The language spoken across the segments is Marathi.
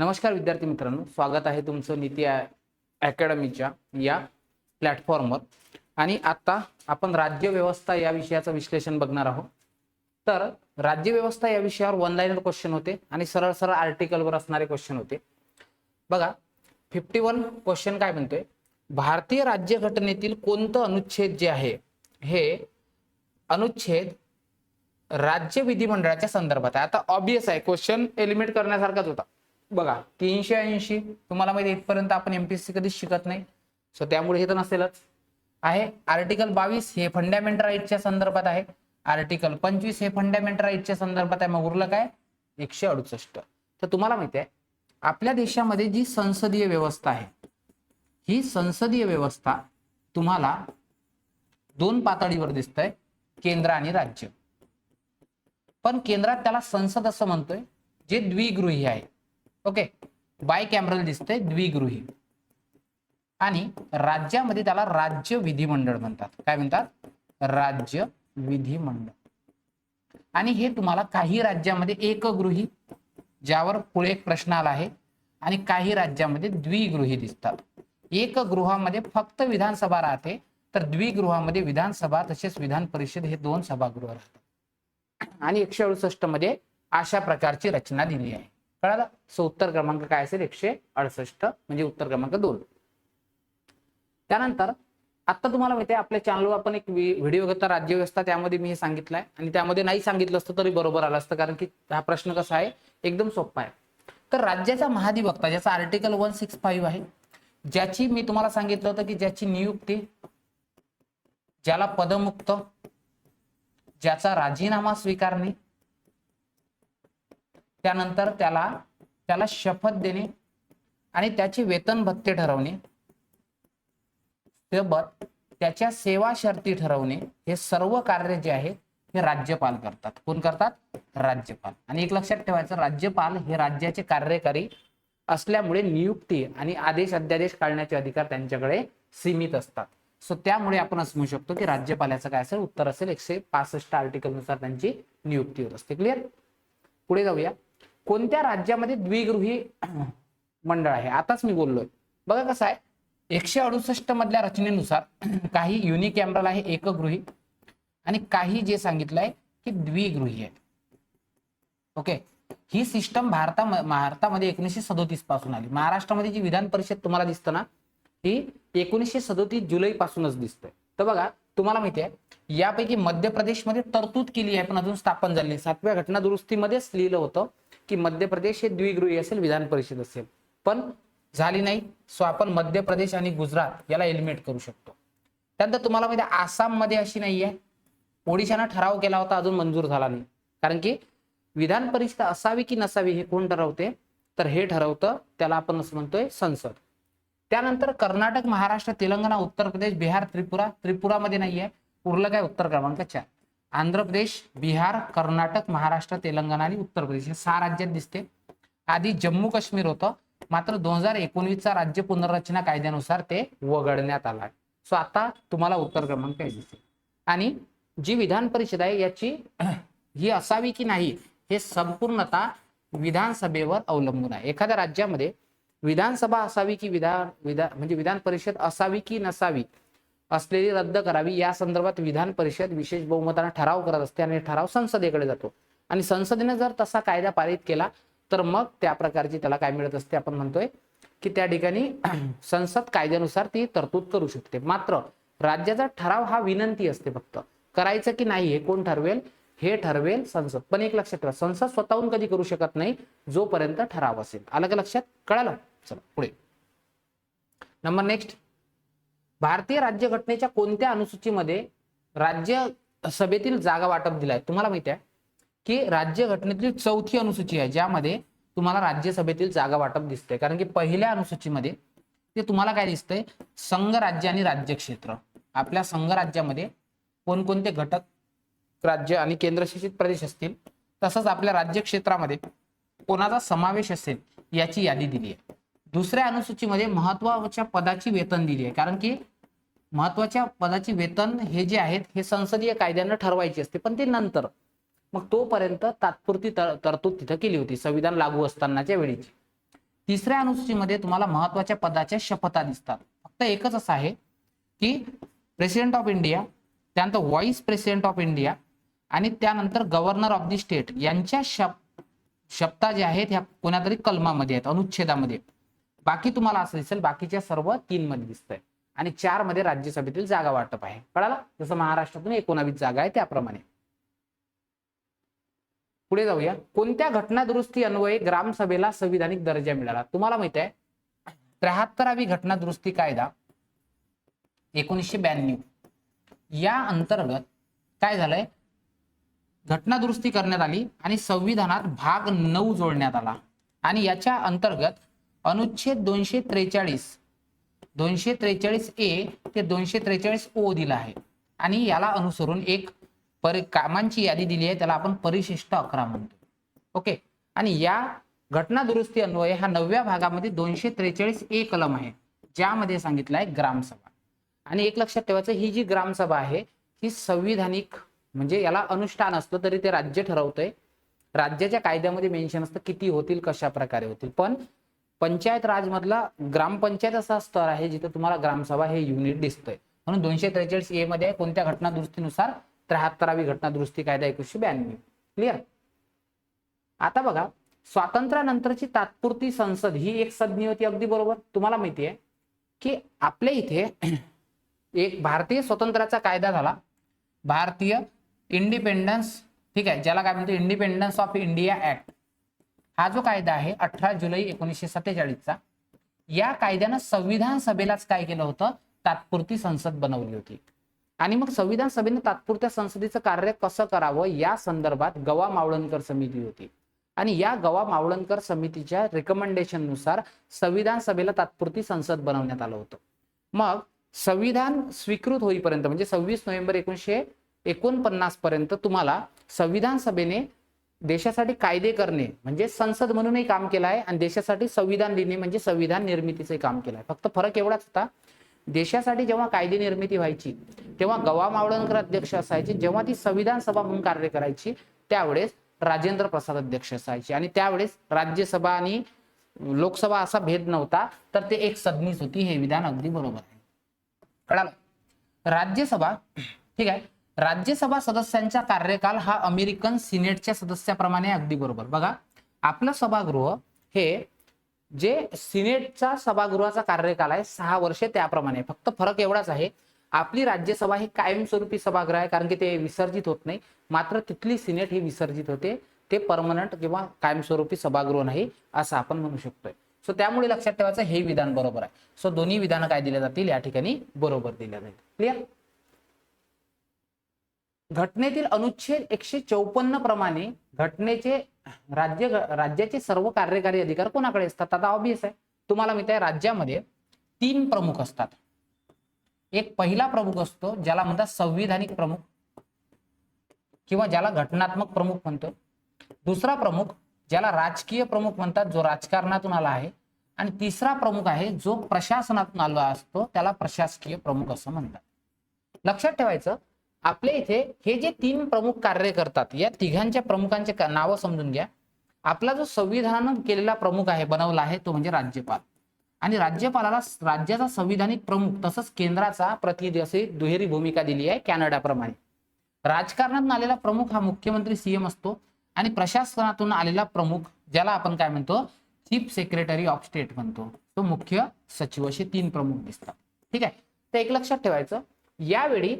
नमस्कार विद्यार्थी मित्रांनो स्वागत आहे तुमचं नीती अकॅडमीच्या या प्लॅटफॉर्मवर. आणि आता आपण राज्यव्यवस्था या विषयाचं विश्लेषण बघणार आहोत. तर राज्यव्यवस्था या विषयावर वन लाईनर क्वेश्चन होते आणि सरळ सरळ आर्टिकलवर असणारे क्वेश्चन होते. बघा फिफ्टी वन क्वेश्चन काय म्हणतोय? भारतीय राज्यघटनेतील कोणतं अनुच्छेद जे आहे हे अनुच्छेद राज्य विधिमंडळाच्या संदर्भात आहे. आता ऑब्विस आहे क्वेश्चन एलिमिनेट करण्यासारखाच होता. बघा तीनशे ऐंशी तुम्हाला माहिती इथपर्यंत आपण एमपीएससी कधीच शिकत नाही. सो त्यामुळे हे तर नसेलच. आहे आर्टिकल बावीस हे फंडामेंटल राईटच्या संदर्भात आहे. आर्टिकल पंचवीस हे फंडामेंटल राईटच्या संदर्भात आहे. मग उरलं काय? एकशे अडुसष्ट. तर तुम्हाला माहिती आहे आपल्या देशामध्ये जी संसदीय व्यवस्था आहे ही संसदीय व्यवस्था तुम्हाला दोन पातळीवर दिसतंय केंद्र आणि राज्य. पण केंद्रात त्याला संसद असं म्हणतोय जे द्विगृही आहे. ओके. बाय कॅमरल दिसतंय द्विगृही. आणि राज्यामध्ये त्याला राज्य विधिमंडळ म्हणतात. काय म्हणतात? राज्य विधिमंडळ. आणि हे तुम्हाला काही राज्यामध्ये एकगृही ज्यावर पुढे एक प्रश्न आला आहे आणि काही राज्यामध्ये द्विगृही दिसतात. एक गृहामध्ये फक्त विधानसभा राहते तर द्विगृहामध्ये विधानसभा तसेच विधान परिषद हे दोन सभागृह राहतात. आणि एकशे अडुसष्टमध्ये अशा प्रकारची रचना दिली आहे. कळालं? सो उत्तर क्रमांक काय असेल? एकशे अडसष्ट म्हणजे उत्तर क्रमांक दोन. त्यानंतर आता तुम्हाला माहिती आहे आपल्या चॅनलवर आपण एक व्हिडिओ घेता राज्यव्यवस्था त्यामध्ये मी हे सांगितलंय. आणि त्यामध्ये नाही सांगितलं असतं तरी बरोबर आलं असतं कारण की हा प्रश्न कसा आहे एकदम सोपा आहे. तर राज्याचा महाधिवक्ता ज्याचा आर्टिकल वन सिक्स फाईव्ह आहे ज्याची मी तुम्हाला सांगितलं होतं की ज्याची नियुक्ती ज्याला पदमुक्त ज्याचा राजीनामा स्वीकारणे त्यानंतर त्याला त्याला शपथ देणे आणि त्याचे वेतन भत्ते ठरवणे. सोबत त्याच्या सेवा शर्ती ठरवणे. हे सर्व कार्य जे आहे हे राज्यपाल करतात. कोण करतात? राज्यपाल. आणि एक लक्षात ठेवायचं राज्यपाल हे राज्याचे कार्यकारी असल्यामुळे नियुक्ती आणि आदेश अध्यादेश काढण्याचे अधिकार त्यांच्याकडे सीमित असतात. सो त्यामुळे आपण असं म्हणू शकतो की राज्यपालाचं काय असेल? उत्तर असेल एकशे पासष्ट आर्टिकलनुसार त्यांची नियुक्ती होत असते. क्लिअर पुढे जाऊया. कोणत्या राज्यामध्ये द्विगृही मंडळ आहे? आताच मी बोललोय. बघा कसं आहे. एकशे अडुसष्ट मधल्या रचनेनुसार काही युनिकॅमरल आहे एकगृही. आणि काही जे सांगितलंय की द्विगृही आहे. ओके? ही सिस्टम भारता भारतामध्ये एकोणीसशे सदोतीसपासून आली. महाराष्ट्रामध्ये जी विधान परिषद तुम्हाला दिसतं ना ही एकोणीसशे सदोतीस जुलै पासूनच दिसतंय. तर बघा तुम्हाला माहिती आहे यापैकी मध्य प्रदेशमध्ये तरतूद केली आहे पण अजून स्थापन झाली सातव्या घटना दुरुस्तीमध्येच लिहिलं होतं की मध्य प्रदेश हे द्विगृही असेल विधान परिषद असेल. पण झाली नाही सो आपण मध्य प्रदेश आणि गुजरात याला एलिमिनेट करू शकतो. त्यानंतर तुम्हाला माहिती आहे आसाममध्ये अशी नाहीये. ओडिशानं ठराव केला होता अजून मंजूर झाला नाही. कारण की विधान परिषद असावी की नसावी हे कोण ठरवते? तर हे ठरवतं त्याला आपण असं म्हणतोय संसद. त्यानंतर कर्नाटक महाराष्ट्र तेलंगणा उत्तर प्रदेश बिहार त्रिपुरा त्रिपुरामध्ये नाहीये. उरलं काय उत्तर क्रमांक चार? आंध्र प्रदेश बिहार कर्नाटक महाराष्ट्र तेलंगणा आणि उत्तर प्रदेश हे सहा राज्यात दिसते. आधी जम्मू काश्मीर होतं. मात्र दोन हजार एकोणवीसचा राज्य पुनर्रचना कायद्यानुसार ते वगळण्यात आला सो आता तुम्हाला उत्तर क्रमांक काय दिसेल. आणि जी विधान परिषद आहे याची ही असावी की नाही हे संपूर्णतः विधानसभेवर अवलंबून आहे. एखाद्या राज्यामध्ये विधानसभा असावी की विधान विधान म्हणजे विधान परिषद असावी की नसावी असलेली रद्द करावी. या संदर्भात विधान परिषद विशेष बहुमताने ठराव करत असते आणि ठराव संसदेकडे जातो. आणि संसदेने जर तसा कायदा पारित केला तर मग त्या प्रकारची त्याला काय मिळत असते आपण म्हणतोय की त्या ठिकाणी संसद कायद्यानुसार ती तरतूद करू शकते. मात्र राज्याचा ठराव हा विनंती असते फक्त. करायचं की नाही हे कोण ठरवेल? हे ठरवेल संसद. पण एक लक्षात ठेवा संसद स्वतःहून कधी करू शकत नाही जोपर्यंत ठराव असेल. आलं का लक्षात? कळालं? चला पुढे. नंबर नेक्स्ट भारतीय राज्यघटनेच्या कोणत्या अनुसूचीमध्ये राज्य सभेतील जागा वाटप दिलाय तुम्हाला माहिती आहे की राज्यघटनेतील चौथी अनुसूची आहे ज्यामध्ये तुम्हाला राज्यसभेतील जागा वाटप दिसते. कारण की पहिल्या अनुसूचीमध्ये ते तुम्हाला काय दिसतंय? संघ राज्य आणि राज्य क्षेत्र. आपल्या संघ राज्यामध्ये कोणकोणते घटक राज्य आणि केंद्रशासित प्रदेश असतील तसंच आपल्या राज्य क्षेत्रामध्ये कोणाचा समावेश असेल याची यादी दिली आहे. दुसऱ्या अनुसूचीमध्ये महत्त्वाच्या पदाची वेतन दिली आहे. कारण की महत्त्वाच्या पदाची वेतन हे जे आहेत हे संसदीय कायद्यानं ठरवायची असते पण ते नंतर. मग तोपर्यंत तात्पुरती तर- तरतूद तिथं केली होती संविधान लागू असतानाच्या वेळीची. तिसऱ्या अनुसूचीमध्ये तुम्हाला महत्त्वाच्या पदाच्या शपथा दिसतात. फक्त एकच असं आहे की प्रेसिडेंट ऑफ इंडिया त्यानंतर व्हाईस प्रेसिडेंट ऑफ इंडिया आणि त्यानंतर गव्हर्नर ऑफ दी स्टेट यांच्या शप शपथा ज्या आहेत ह्या कोणातरी कलमामध्ये आहेत अनुच्छेदामध्ये. बाकी तुम्हाला असं दिसेल बाकीच्या सर्व तीन मध्ये दिसतंय. आणि चारमध्ये राज्यसभेतील जागा वाटप आहे. कळाला? जसं महाराष्ट्रातून एकोणावीस जागा आहे त्याप्रमाणे. पुढे जाऊया. कोणत्या घटना दुरुस्ती अन्वये ग्रामसभेला संविधानिक दर्जा मिळाला? तुम्हाला माहीत आहे त्र्याहत्तरावी घटना दुरुस्ती कायदा एकोणीसशे ब्याण्णव. या अंतर्गत काय झालंय? घटना दुरुस्ती करण्यात आली आणि संविधानात भाग नऊ जोडण्यात आला. आणि याच्या अंतर्गत अनुच्छेद दोनशे त्रेचाळीस दोनशे त्रेचाळीस ए ते दोनशे त्रेचाळीस ओ दिला आहे. आणि याला अनुसरून एक परि कामांची यादी दिली आहे त्याला आपण परिशिष्ट अकरा म्हणतो. ओके? आणि या घटना दुरुस्ती अन्वये हा नवव्या भागामध्ये दोनशे त्रेचाळीस ए कलम आहे ज्यामध्ये सांगितलं आहे ग्रामसभा. आणि एक लक्षात ठेवायचं ही जी ग्रामसभा आहे ही संविधानिक म्हणजे याला अनुष्ठान असलं तरी ते राज्य ठरवतंय. राज्याच्या कायद्यामध्ये मेन्शन असतं किती होतील कशा प्रकारे होतील. पण पंचायत राजमधला ग्रामपंचायत असा स्तर आहे जिथे तुम्हाला ग्रामसभा हे युनिट दिसतंय. म्हणून दोनशे त्रेचाळीस ए मध्ये कोणत्या घटना दुरुस्तीनुसार त्र्याहत्तरावी घटना दुरुस्ती कायदा एकोणीशे ब्याण्णव. क्लिअर आता बघा स्वातंत्र्यानंतरची तात्पुरती संसद ही एक संज्ञा होती अगदी बरोबर. तुम्हाला माहिती आहे की आपल्या इथे एक भारतीय स्वतंत्राचा कायदा झाला. भारतीय इंडिपेंडन्स ठीक आहे ज्याला काय म्हणतो इंडिपेंडन्स ऑफ इंडिया ऍक्ट हा जो कायदा आहे अठरा जुलै एकोणीसशे सत्तेचाळीसचा या कायद्यानं संविधान सभेलाच काय केलं होतं? तात्पुरती संसद बनवली होती. आणि मग संविधान सभेने तात्पुरत्या संसदेचं कार्य कसं करावं? या संदर्भात गवा मावळणकर समिती होती. आणि या गवा मावळणकर समितीच्या रेकमेंडेशननुसार संविधान सभेला तात्पुरती संसद बनवण्यात आलं होतं. मग संविधान स्वीकृत होईपर्यंत म्हणजे सव्वीस नोव्हेंबर एकोणीसशे एकोणपन्नास पर्यंत तुम्हाला संविधान सभेने देशासाठी कायदे करणे म्हणजे संसद म्हणूनही काम केलं आहे आणि देशासाठी संविधान लिहिणे म्हणजे संविधान निर्मितीचे काम केलं आहे. फक्त फरक एवढाच होता देशासाठी जेव्हा कायदे निर्मिती व्हायची तेव्हा गवा मावळणकर अध्यक्ष असायचे जेव्हा ती संविधान सभा म्हणून कार्य करायची त्यावेळेस राजेंद्र प्रसाद अध्यक्ष असायचे आणि त्यावेळेस राज्यसभा आणि लोकसभा असा भेद नव्हता तर ते एक सदनीच होती हे विधान अगदी बरोबर आहे. कळालं? राज्यसभा ठीक आहे राज्यसभा सदस्यांचा कार्यकाल हा अमेरिकन सिनेटच्या सदस्याप्रमाणे अगदी बरोबर. बघा आपलं सभागृह हे जे सिनेटचा सभागृहाचा कार्यकाल आहे सहा वर्षे त्याप्रमाणे. फक्त फरक एवढाच आहे आपली राज्यसभा ही कायमस्वरूपी सभागृह आहे कारण की ते विसर्जित होत नाही. मात्र तिथली सिनेट ही विसर्जित होते. ते परमनंट किंवा कायमस्वरूपी सभागृह नाही असं आपण म्हणू शकतोय. सो त्यामुळे लक्षात ठेवायचं हे विधान बरोबर आहे. सो दोन्ही विधानं काय दिल्या जातील? या ठिकाणी बरोबर दिल्या जाईल. क्लिअर घटनेतील अनुच्छेद एकशे चौपन्न प्रमाणे घटनेचे राज्य राज्याचे सर्व कार्यकारी अधिकार कोणाकडे असतात? आता ऑबियस आहे. तुम्हाला माहिती आहे राज्यामध्ये तीन प्रमुख असतात. एक पहिला प्रमुख असतो ज्याला म्हणतात संविधानिक प्रमुख किंवा ज्याला घटनात्मक प्रमुख म्हणतो. दुसरा प्रमुख ज्याला राजकीय प्रमुख म्हणतात जो राजकारणातून आला आहे. आणि तिसरा प्रमुख आहे जो प्रशासनातून आला असतो त्याला प्रशासकीय प्रमुख असं म्हणतात. लक्षात ठेवायचं आपल्या इथे हे जे तीन प्रमुख कार्य करतात या तिघांच्या प्रमुखांचे नावं समजून घ्या. आपला जो संविधान केलेला प्रमुख आहे बनवला आहे तो म्हणजे राज्यपाल. आणि राज्यपालाला राज्याचा संविधानिक प्रमुख तसंच केंद्राचा प्रतिनिधी असे दुहेरी भूमिका दिली आहे कॅनडाप्रमाणे. राजकारणातून आलेला प्रमुख हा मुख्यमंत्री सीएम असतो आणि प्रशासनातून आलेला प्रमुख ज्याला आपण काय म्हणतो चीफ सेक्रेटरी ऑफ स्टेट म्हणतो. तो मुख्य सचिव असे तीन प्रमुख दिसतात. ठीक आहे? तर एक लक्षात ठेवायचं. यावेळी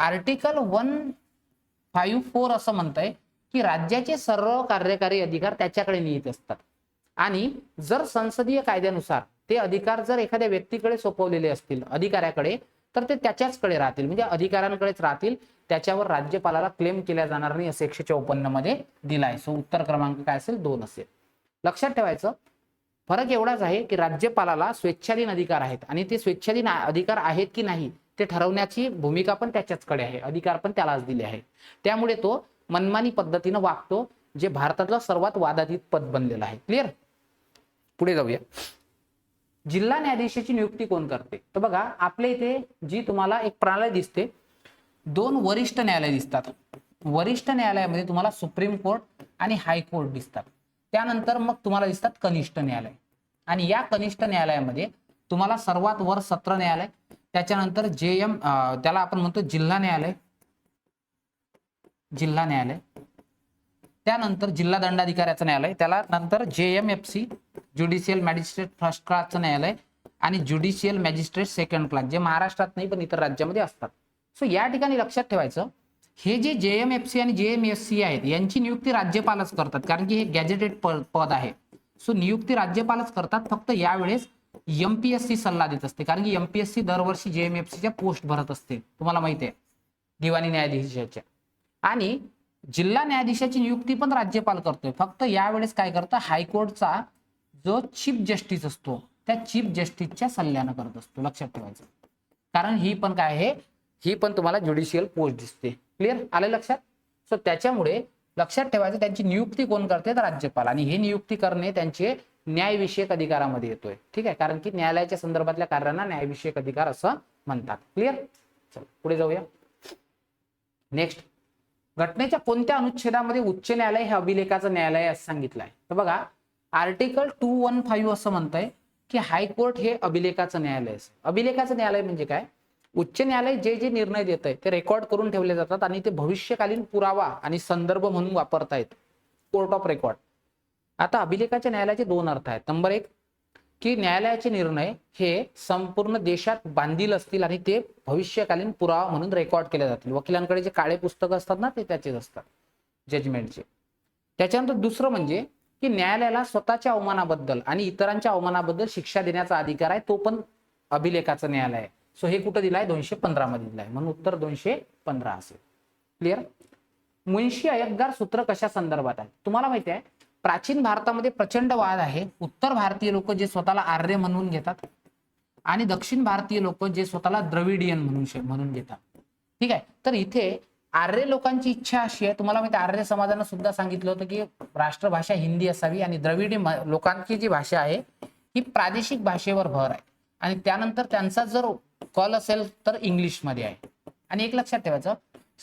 आर्टिकल वन फाईव्ह फोर असं म्हणतंय की राज्याचे सर्व कार्यकारी अधिकार त्याच्याकडे निहित असतात. आणि जर संसदीय कायद्यानुसार ते अधिकार जर एखाद्या व्यक्तीकडे सोपवलेले असतील अधिकाऱ्याकडे तर ते त्याच्याचकडे राहतील. म्हणजे अधिकाऱ्यांकडेच राहतील. त्याच्यावर राज्यपालाला क्लेम केला जाणार नाही असं एकशे चौपन्नमध्ये दिलाय. सो उत्तर क्रमांक काय असेल? दोन असेल. लक्षात ठेवायचं फरक एवढाच आहे की राज्यपालाला स्वेच्छाधीन अधिकार आहेत. आणि ते स्वेच्छाधीन अधिकार आहेत की नाही ते ठरवण्याची भूमिका पण त्याच्याचकडे आहे. अधिकार पण त्यालाच दिले आहे त्यामुळे तो मनमानी पद्धतीनं वागतो जे भारतातलं सर्वात वादातीत पद बनलेलं आहे. क्लिअर पुढे जाऊया. जिल्हा न्यायाधीशाची नियुक्ती कोण करते? तर बघा आपल्या इथे जी तुम्हाला एक प्रणाली दिसते दोन वरिष्ठ न्यायालय दिसतात. वरिष्ठ न्यायालयामध्ये तुम्हाला सुप्रीम कोर्ट आणि हायकोर्ट दिसतात. त्यानंतर मग तुम्हाला दिसतात कनिष्ठ न्यायालय. आणि या कनिष्ठ न्यायालयामध्ये तुम्हाला सर्वात वर सत्र न्यायालय त्याच्यानंतर जे एम त्याला आपण म्हणतो जिल्हा न्यायालय. जिल्हा न्यायालय. त्यानंतर जिल्हा दंडाधिकाऱ्याचं न्यायालय. त्याला नंतर J M F C judicial magistrate first क्लासचं न्यायालय आणि ज्युडिशियल मॅजिस्ट्रेट सेकंड क्लास जे महाराष्ट्रात नाही पण इतर राज्यामध्ये असतात. सो या ठिकाणी लक्षात ठेवायचं हे जे जे एम एफ सी आणि जे एम एस सी आहेत यांची नियुक्ती राज्यपालच करतात कारण की हे गॅजेटेड पद आहे. सो नियुक्ती राज्यपालच करतात फक्त यावेळेस एमपीएससी सल्ला देत असते. कारण की एमपीएससी दरवर्षी जे एम एफ पोस्ट भरत असते. तुम्हाला माहिती आहे. दिवाणी न्यायाधीशाच्या. आणि जिल्हा न्यायाधीशाची नियुक्ती पण राज्यपाल करतोय. फक्त यावेळेस काय करतं? हायकोर्टचा जो चीफ जस्टिस असतो त्या चीफ जस्टिसच्या सल्ल्यानं करत असतो. लक्षात ठेवायचं. कारण ही पण काय आहे? ही पण तुम्हाला ज्युडिशियल पोस्ट दिसते. क्लिअर आले लक्षात? सो त्याच्यामुळे लक्षात ठेवायचं त्यांची नियुक्ती कोण करते? तर राज्यपाल. आणि ही नियुक्ती करणे त्यांचे न्यायविषयक अधिकारामध्ये येतोय. ठीक आहे? कारण की न्यायालयाच्या संदर्भातल्या कार्यांना न्यायविषयक अधिकार असं म्हणतात. क्लिअर चल पुढे जाऊया. नेक्स्ट घटनेच्या कोणत्या अनुच्छेदामध्ये उच्च न्यायालय हे अभिलेखाचं न्यायालय असं सांगितलं आहे? तर बघा आर्टिकल टू वन फाईव्ह असं म्हणतंय की हायकोर्ट हे अभिलेखाचं न्यायालय असेल अभिलेखाचं न्यायालय म्हणजे काय? उच्च न्यायालय जे जे निर्णय देत आहे ते रेकॉर्ड करून ठेवले जातात आणि ते भविष्यकालीन पुरावा आणि संदर्भ म्हणून वापरता येत कोर्ट ऑफ रेकॉर्ड आता अभिलेखाच्या न्यायालयाचे दोन अर्थ आहेत. नंबर एक की न्यायालयाचे निर्णय हे संपूर्ण देशात बांधील असतील आणि ते भविष्यकालीन पुरावा म्हणून रेकॉर्ड केले जातील. वकिलांकडे जे काळे पुस्तकं असतात ना ते त्याचेच असतात जजमेंटचे त्याच्यानंतर दुसरं म्हणजे की न्यायालयाला स्वतःच्या अवमानाबद्दल आणि इतरांच्या अवमानाबद्दल शिक्षा देण्याचा अधिकार आहे तो पण अभिलेखाचं न्यायालय आहे. सो हे कुठं दिलाय? दोनशे पंधरा मध्ये दिलाय. म्हणून उत्तर दोनशे पंधरा असेल. क्लिअर मुंशी अय्यंगार सूत्र कशा संदर्भात आहे तुम्हाला माहिती आहे प्राचीन भारतामध्ये प्रचंड वाद आहे. उत्तर भारतीय लोक जे स्वतःला आर्य म्हणून घेतात आणि दक्षिण भारतीय लोक जे स्वतःला द्रविडियन म्हणून म्हणून घेतात. ठीक आहे? तर इथे आर्य लोकांची इच्छा अशी आहे. तुम्हाला माहिती आर्य समाजानं सुद्धा सांगितलं होतं की राष्ट्रभाषा हिंदी असावी आणि द्रविडी लोकांची जी भाषा आहे ही प्रादेशिक भाषेवर भर आहे. आणि त्यानंतर त्यांचा जर कल असेल तर इंग्लिशमध्ये आहे. आणि एक लक्षात ठेवायचं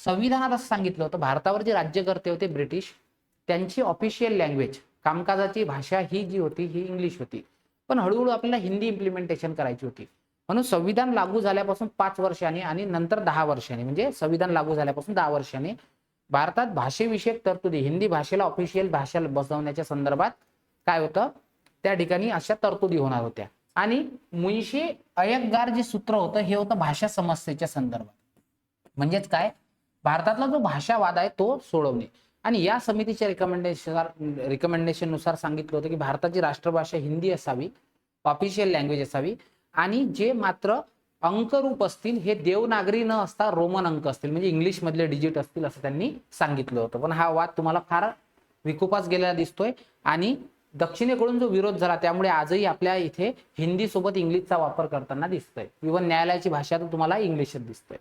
संविधानात असं सांगितलं होतं भारतावर जे राज्यकर्ते होते ब्रिटिश त्यांची ऑफिशियल लँग्वेज कामकाजाची भाषा ही जी होती ही इंग्लिश होती. पण हळूहळू आपल्याला हिंदी इम्प्लिमेंटेशन करायची होती. म्हणून संविधान लागू झाल्यापासून पाच वर्षांनी आणि नंतर दहा वर्षांनी म्हणजे संविधान लागू झाल्यापासून दहा वर्षांनी भारतात भाषेविषयक तरतुदी हिंदी भाषेला ऑफिशियल भाषा बसवण्याच्या संदर्भात काय होतं? त्या ठिकाणी अशा तरतुदी होणार होत्या. आणि मुंशी अयंगार जे सूत्र होतं हे होतं भाषा समस्येच्या संदर्भात. म्हणजेच काय? भारतातला जो भाषावाद आहे तो सोडवणे. आणि या समितीच्या रिकमेंडेशन रिकमेंडेशननुसार सांगितलं होतं की भारताची राष्ट्रभाषा हिंदी असावी ऑफिशियल लँग्वेज असावी आणि जे मात्र अंकरूप असतील हे देवनागरी न असता रोमन अंक असतील म्हणजे इंग्लिशमधले डिजिट असतील असं त्यांनी सांगितलं होतं. पण हा वाद तुम्हाला फार विकोपास गेलेला दिसतोय आणि दक्षिणेकडून जो विरोध झाला त्यामुळे आजही आपल्या इथे हिंदी सोबत इंग्लिशचा वापर करताना दिसतोय. इव्हन न्यायालयाची भाषा तर तुम्हाला इंग्लिशच दिसतोय.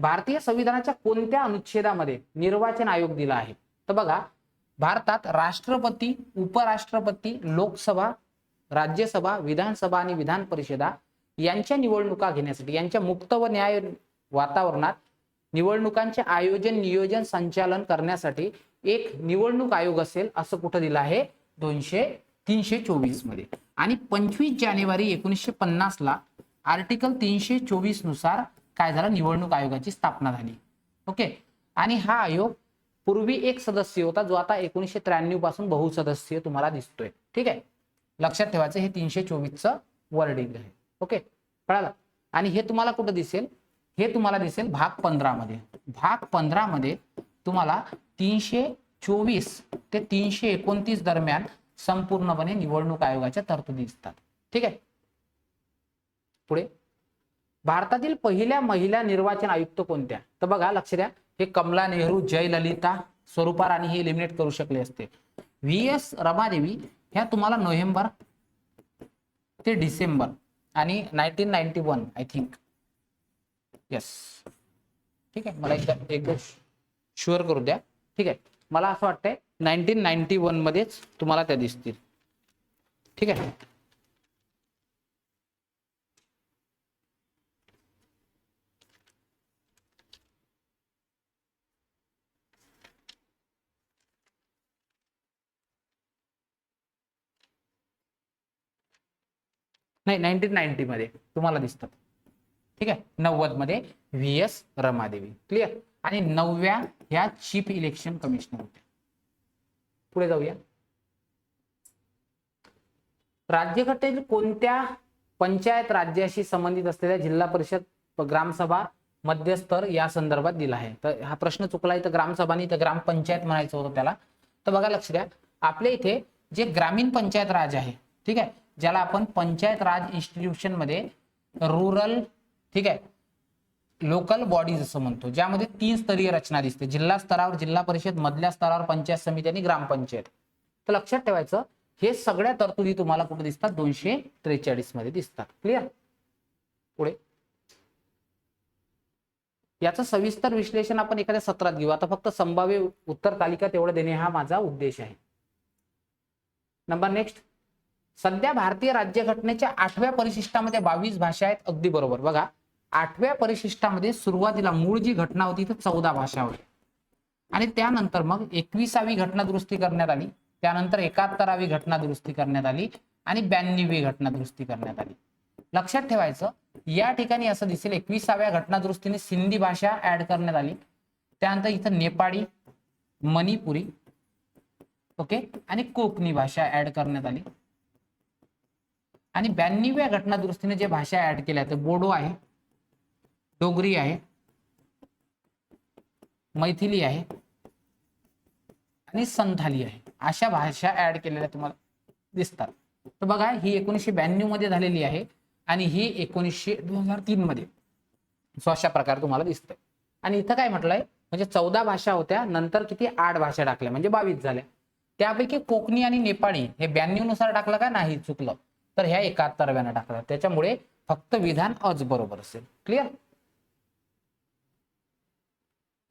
भारतीय संविधानाच्या कोणत्या अनुच्छेदामध्ये निर्वाचन आयोग दिला आहे? तर बघा भारतात राष्ट्रपती उपराष्ट्रपती लोकसभा राज्यसभा विधानसभा आणि विधान परिषदा यांच्या निवडणुका घेण्यासाठी यांच्या मुक्त व न्याय वातावरणात निवडणुकांचे आयोजन नियोजन संचालन करण्यासाठी एक निवडणूक आयोग असेल असं कुठं दिलं आहे? दोनशे तीनशे चोवीसमध्ये. आणि पंचवीस जानेवारी एकोणीसशे पन्नास ला आर्टिकल तीनशे चोवीसनुसार काय झालं? निवडणूक आयोगाची स्थापना झाली. ओके? आणि हा आयोग पूर्वी एक सदस्य होता जो आता एकोणीसशे त्र्याण्णवपासून बहुसदस्यीय तुम्हाला दिसतोय. ठीक आहे? लक्षात ठेवायचं हे तीनशे चोवीसचं वर्डिंग आहे. ओके? कळालं? आणि हे तुम्हाला कुठं दिसेल? हे तुम्हाला दिसेल भाग पंधरामध्ये. भाग पंधरामध्ये तुम्हाला तीनशे चोवीस ते तीनशे एकोणतीस दरम्यान संपूर्णपणे निवडणूक आयोगाच्या तरतुदी दिसतात. ठीक आहे? पुढे. भारतातील पहिल्या महिला निर्वाचन आयुक्त कोणत्या? तर बघा लक्ष द्या. हे कमला नेहरू जयललिता स्वरूपा राणी हे एलिमिनेट करू शकले असते. व्ही एस रमादेवी ह्या तुम्हाला नोव्हेंबर ते डिसेंबर आणि nineteen ninety one I think yes ठीक आहे मला एकदा एकदा शुअर करू द्या. ठीक आहे मला असं वाटतंय नाईन्टीन नाईन्टी वन मध्येच तुम्हाला त्या दिसतील. ठीक आहे. नाही नाईन्टीन नाईन्टी मध्ये. तुम्हाला दिसतात. ठीक आहे? नव्वदमध्ये व्ही एस रमादेवी. क्लिअर आणि नवव्या ह्या चीफ इलेक्शन कमिशनर होत्या. पुढे जाऊया. राज्यघटनेतील कोणत्या पंचायत राज्याशी संबंधित असलेल्या जिल्हा परिषद ग्रामसभा मध्यस्तर या संदर्भात दिला आहे? तर हा प्रश्न चुकला इथं ग्रामसभानी तर ग्रामपंचायत म्हणायचं होतं त्याला. तर बघा लक्ष द्या. आपल्या इथे जे ग्रामीण पंचायत राज आहे ठीक आहे? ज्याला आपण पंचायत राज इन्स्टिट्यूशनमध्ये रुरल ठीक आहे लोकल बॉडीज असं म्हणतो. ज्यामध्ये तीन स्तरीय रचना दिसते. जिल्हा स्तरावर जिल्हा परिषद मधल्या स्तरावर पंचायत समिती आणि ग्रामपंचायत तर लक्षात ठेवायचं हे सगळ्या तरतुदी तुम्हाला कुठे दिसतात? दोनशे त्रेचाळीसमध्ये दिसतात. क्लिअर पुढे. याचं सविस्तर विश्लेषण आपण एखाद्या सत्रात घेऊ. आता फक्त संभाव्य उत्तर तालिका तेवढं देणे हा माझा उद्देश आहे. नंबर नेक्स्ट सध्या भारतीय राज्यघटनेच्या आठव्या परिशिष्टामध्ये बावीस भाषा आहेत अगदी बरोबर. बघा आठव्या परिशिष्टामध्ये सुरुवातीला मूळ जी घटना होती ती चौदा भाषा होती आणि त्यानंतर मग एकविसावी घटना दुरुस्ती करण्यात आली त्यानंतर एकाहत्तरावी घटना दुरुस्ती करण्यात आली आणि ब्याण्णवी घटना दुरुस्ती करण्यात आली. लक्षात ठेवायचं या ठिकाणी असं दिसेल एकविसाव्या घटना दुरुस्तीने सिंधी भाषा ऍड करण्यात आली. त्यानंतर इथं नेपाळी मणिपुरी ओके आणि कोकणी भाषा ऍड करण्यात आली. आणि ब्याण्णव्या घटना दुरुस्तीने जे भाषा ऍड केल्या ते बोडो आहे डोगरी आहे मैथिली आहे आणि संथाली आहे. अशा भाषा ऍड केलेल्या तुम्हाला दिसतात. तर बघा ही एकोणीसशे ब्याण्णवमध्ये झालेली आहे आणि ही एकोणीसशे दोन हजार तीन मध्ये. सो अशा प्रकारे तुम्हाला दिसतंय. आणि इथं काय म्हटलंय? म्हणजे चौदा भाषा होत्या नंतर किती? आठ भाषा टाकल्या म्हणजे बावीस झाल्या. त्यापैकी कोकणी आणि नेपाळी हे ब्याण्णवनुसार टाकलं का? नाही चुकलं. तर ह्या एकाहत्तरव्यानं टाकलं त्याच्यामुळे फक्त विधान अज बरोबर असेल. Clear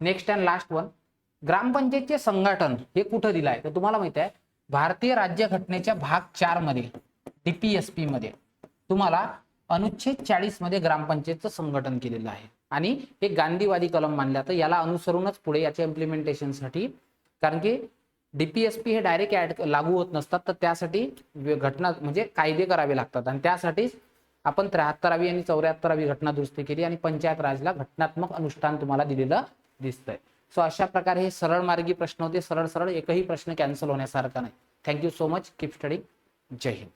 next and last one ग्रामपंचायतचे संघटन हे कुठं दिलं आहे? तर तुम्हाला माहीत आहे भारतीय राज्यघटनेच्या भाग चारमध्ये डीपीएसपी मध्ये तुम्हाला अनुच्छेद चाळीसमध्ये ग्रामपंचायतचं संघटन केलेलं आहे. आणि हे गांधीवादी कलम मानलं तर याला अनुसरूनच पुढे याच्या इम्प्लिमेंटेशनसाठी कारण की डीपीएसपी हे डायरेक्ट ऍड लागू होत नसतात तर त्यासाठी घटना म्हणजे कायदे करावे लागतात. आणि त्यासाठीच आपण त्र्याहत्तरावी आणि चौऱ्याहत्तरावी घटना दुरुस्ती केली आणि पंचायत राजला घटनात्मक अनुष्ठान तुम्हाला दिलेलं दिसतंय. सो अशा प्रकारे हे सरळ मार्गी प्रश्न होते. सरळ सरळ एकही प्रश्न कॅन्सल होण्यासारखा नाही. Thank you so much keep study Jai Hind